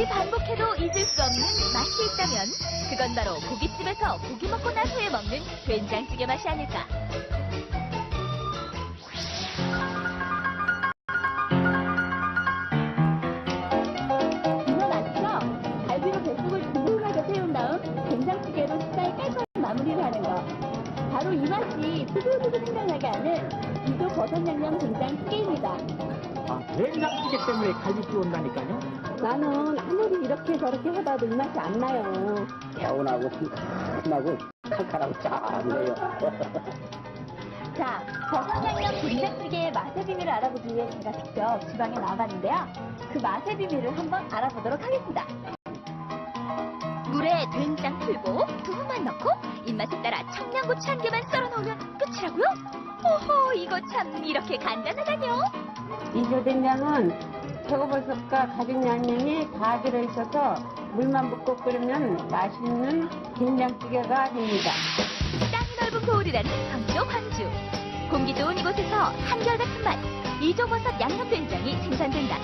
아무리 반복해도 잊을 수 없는 맛이 있다면 그건 바로 고깃집에서 고기 먹고 난 후에 먹는 된장찌개 맛이 아닐까. 이거 맞죠? 갈비로 뱃속을 둥글하게 세운 다음 된장찌개로 식사에 깔끔한 마무리를 하는 거. 바로 이 맛이 투두두두 생각나게 하는 이도 버섯 양념 된장찌개입니다. 아, 된장찌개 때문에 갈비찜 온다니까요. 나는 아무리 이렇게 저렇게 해봐도 이 맛이 안 나요. 개운하고 큼큼하고 칼칼하고 짠해요. 자, 버섯 양념 된장찌개의 맛의 비밀을 알아보기 위해 제가 직접 주방에 나와봤는데요. 그 맛의 비밀을 한번 알아보도록 하겠습니다. 물에 된장 풀고 두부만 넣고 입맛에 따라 청양고추 한 개만 썰어 넣으면 끝이라고요? 오호 이거 참 이렇게 간단하다뇨? 이조 된장은 표고버섯과 가죽 양념이 다 들어있어서 물만 붓고 끓이면 맛있는 된장찌개가 됩니다. 땅이 넓은 고을이라는 광주 광주. 공기 좋은 이곳에서 한결같은 맛. 이조버섯 양념된장이 생산된다.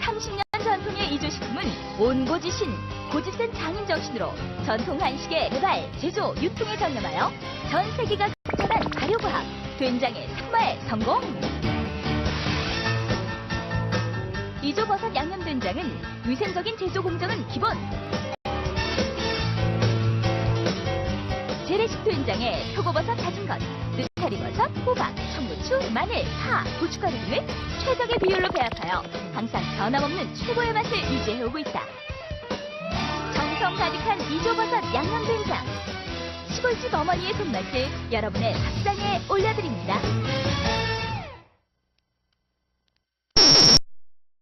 30년 전통의 이조식품은 온고지신 고집센 장인 정신으로 전통 한식의 개발, 제조, 유통에 전념하여 전 세계가 극찬한 발효과학 된장의 상마의 성공 이조버섯 양념된장은 위생적인 제조 공정은 기본 재래식 된장에 표고버섯 다진 것, 느타리버섯, 호박, 청고추, 마늘, 파, 고춧가루 등을 최적의 비율로 배합하여 항상 변함없는 최고의 맛을 유지해오고 있다. 정성 가득한 이조버섯 양념된장. 시골집 어머니의 손맛을 여러분의 밥상에 올려드립니다.